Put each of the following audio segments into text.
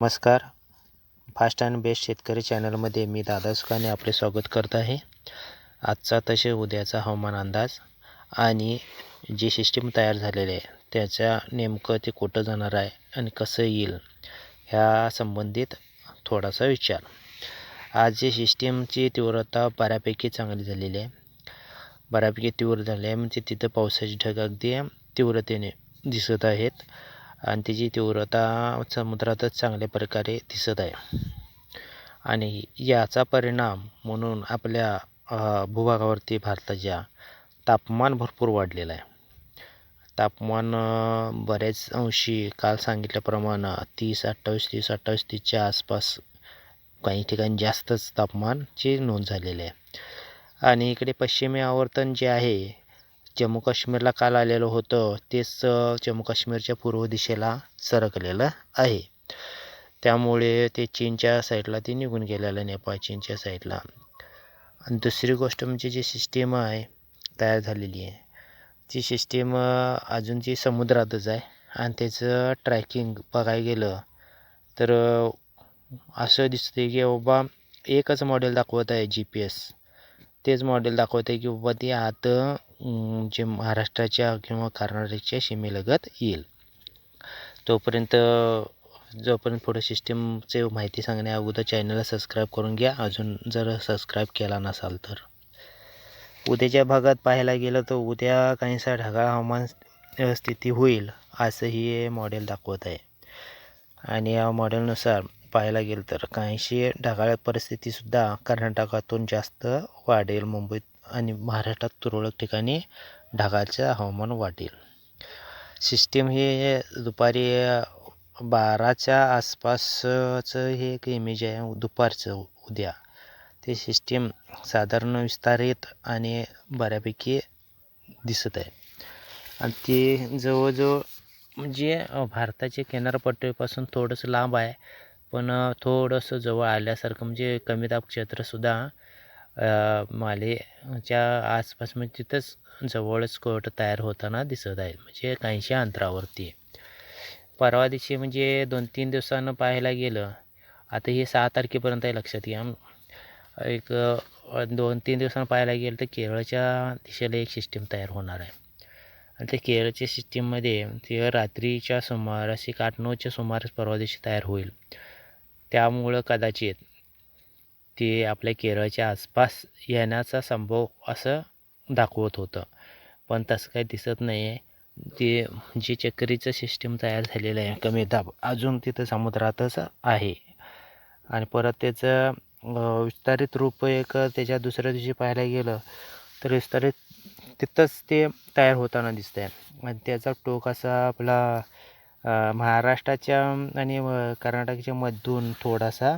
नमस्कार. Fast and best शेतकरी चॅनलमध्ये मी दादा सुखाने आपले स्वागत करत आहे. आजचा तसे उद्याचा हवामान अंदाज आणि जी सिस्टीम तयार झालेली आहे त्याच्या नेमकं ते कुठं जाणार आहे आणि कसं येईल ह्या संबंधित थोडासा विचार. आज जी सिस्टीमची तीव्रता बऱ्यापैकी चांगली झालेली आहे. बऱ्यापैकी तीव्र झाली आहे म्हणजे तिथं पावसाची ढग अगदी तीव्रतेने दिसत आहेत. आणि त्याची तीव्रता समुद्रातच चांगल्या प्रकारे दिसत आहे. आणि याचा परिणाम म्हणून आपल्या भूभागावरती भारताच्या तापमान भरपूर वाढलेलं आहे. तापमान बऱ्याच अंशी काल सांगितल्याप्रमाणे तीस अठ्ठावीस तीस अठ्ठावीस तीसच्या आसपास काही ठिकाणी जास्तच तापमानची नोंद झालेली आहे. आणि इकडे पश्चिमी आवर्तन जे आहे जम्मू काश्मीरला काल आलेलं होतं. तेच जम्मू काश्मीरच्या पूर्व दिशेला सरकलेलं आहे. त्यामुळे ते चीनच्या साईडला ते निघून गेलेलं नेपाळ चीनच्या साईडला आणि दुसरी गोष्ट म्हणजे जी सिस्टीम आहे तयार झालेली आहे. ती सिस्टीम अजून जी समुद्रातच आहे. आणि त्याचं ट्रॅकिंग बघायला गेलं तर असं दिसते की बाबा एकच मॉडेल दाखवत आहे जी पी एस तेच मॉडेल दाखवत आहे की बाबा ते आत जे महाराष्ट्राच्या किंवा कर्नाटकच्या सीमेलगत येईल. तोपर्यंत जोपर्यंत पुढे सिस्टीमचे माहिती सांगण्या अगोदर चॅनलला सबस्क्राईब करून घ्या. अजून जर सबस्क्राईब केला नसाल तर. उद्याच्या भागात पाहायला गेलं तर उद्या काहीसा ढगाळ हवामान स्थिती होईल असंही हे मॉडेल दाखवत आहे आणि या मॉडेलनुसार पाहायला गेलं तर काहीशी ढगाळ परिस्थितीसुद्धा कर्नाटकातून जास्त वाढेल. मुंबईत आणि महाराष्ट्रात तुरळक ठिकाणी ढगाचं हवामान वाढेल. सिस्टीम हे दुपारी बाराच्या आसपासचं हे एक इमेज आहे. दुपारचं उद्या. ते सिस्टीम साधारण विस्तारित आणि बऱ्यापैकी दिसत आहे. आणि ते जवळजवळ म्हणजे भारताच्या किनारपट्टीपासून थोडंसं लांब आहे. पण थोडंसं जवळ आल्यासारखं म्हणजे कमी दाब क्षेत्रसुद्धा मालेच्या आसपास म्हणजे तिथंच जवळच कोर्ट तयार होताना दिसत आहे म्हणजे काहीशे अंतरावरती आहे. परवा दिवशी म्हणजे दोन तीन दिवसानं पाहायला गेलं. आता हे सहा तारखेपर्यंत आहे लक्षात घ्या. एक दोन तीन दिवसानं पाहायला गेलं तर केरळच्या दिशेला एक सिस्टीम तयार होणार आहे. आणि त्या केरळच्या सिस्टीममध्ये ते रात्रीच्या सुमारास एक आठ नऊच्या सुमारास परवा दिवशी तयार होईल. त्यामुळं कदाचित ते आपल्या केरळच्या आसपास येण्याचा संभव असं दाखवत होतं. पण तसं काही दिसत नाही आहे ते जे चक्रीचं सिस्टीम तयार झालेलं आहे कमी दाब अजून तिथं समुद्रातच आहे. आणि परत त्याचं विस्तारित रूप एक त्याच्या दुसऱ्या दिवशी पाहायला गेलं तर विस्तारित तिथंच ते तयार होताना दिसतं आहे आणि त्याचा टोक असा आपला महाराष्ट्राच्या आणि कर्नाटकच्या मधून थोडासा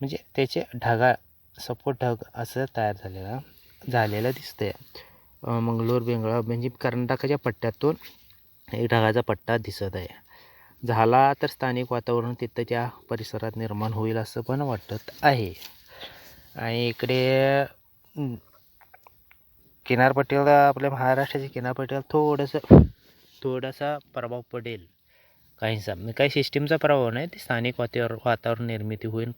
म्हणजे त्याचे ढगाळ सपोर्ट ढग असं तयार झालेला झालेलं दिसतं आहे मंगळूर बेंगळा म्हणजे कर्नाटकाच्या पट्ट्यातून एक ढगाचा पट्टा दिसत आहे. झाला तर स्थानिक वातावरण तिथं त्या परिसरात निर्माण होईल असं पण वाटत आहे. आणि इकडे किनारपट्टीला आपल्या महाराष्ट्राच्या किनारपट्टीला थोडंसं थोडासा प्रभाव पडेल. काहीसा म्हणजे काही सिस्टीमचा प्रभाव नाही. ते स्थानिक वातावरण वातावरण निर्मिती होईल.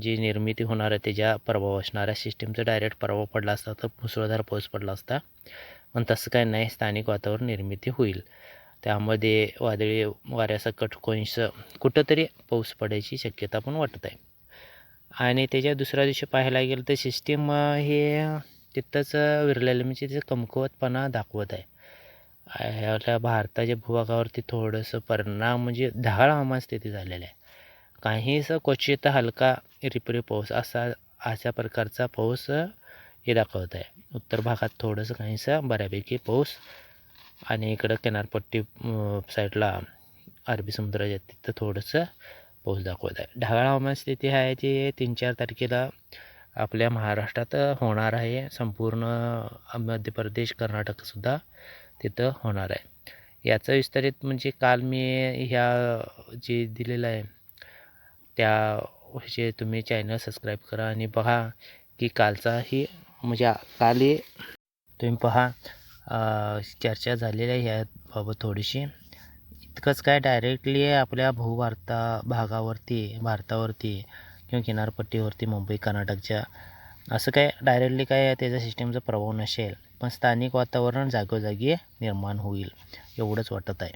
जी निर्मिती होणार आहे त्याच्या प्रभाव असणाऱ्या सिस्टीमचा डायरेक्ट प्रभाव पडला असता तर मुसळधार पाऊस पडला असता पण तसं काही नाही. स्थानिक वातावरण निर्मिती होईल. त्यामध्ये वादळी वाऱ्यासकट कोणीस कुठंतरी पाऊस पडायची शक्यता पण वाटत आहे. आणि त्याच्या दुसऱ्या दिवशी पाहायला गेलं तर सिस्टीम हे तिथंच विरलेलं म्हणजे त्याचं कमकुवतपणा दाखवत आहे. आपल्या भारताच्या भूभागावरती थोडंसं परिणाम म्हणजे ढगाळ हवामान स्थिती झालेलं आहे. काहीसं क्वचित हलका रिपरी पाऊस असा अशा प्रकारचा पाऊस हे दाखवत आहे. उत्तर भागात थोडंसं काहीसं बऱ्यापैकी पाऊस आणि इकडं किनारपट्टी साईडला अरबी समुद्राच्या तिथं थोडंसं पाऊस दाखवत आहे. ढगाळ हवामान स्थिती आहे ती तीन चार तारखेला आपल्या महाराष्ट्रात होणार आहे. संपूर्ण मध्य प्रदेश कर्नाटकसुद्धा तिथं होणार आहे. याचं विस्तारित म्हणजे काल मी ह्या जे दिलेलं आहे त्या जे तुम्ही चॅनल सबस्क्राईब करा आणि बघा की कालचाही म्हणजे कालही तुम्ही पहा चर्चा झालेली आहे याबाबत थोडीशी. इतकंच काय डायरेक्टली आपल्या भूभारता भागावरती भारतावरती किंवा किनारपट्टीवरती मुंबई कर्नाटकच्या असं काय डायरेक्टली काय त्याच्या सिस्टीमचा प्रभाव नसेल. पण स्थानिक वातावरण जागोजागी निर्माण होईल एवढंच वाटत आहे.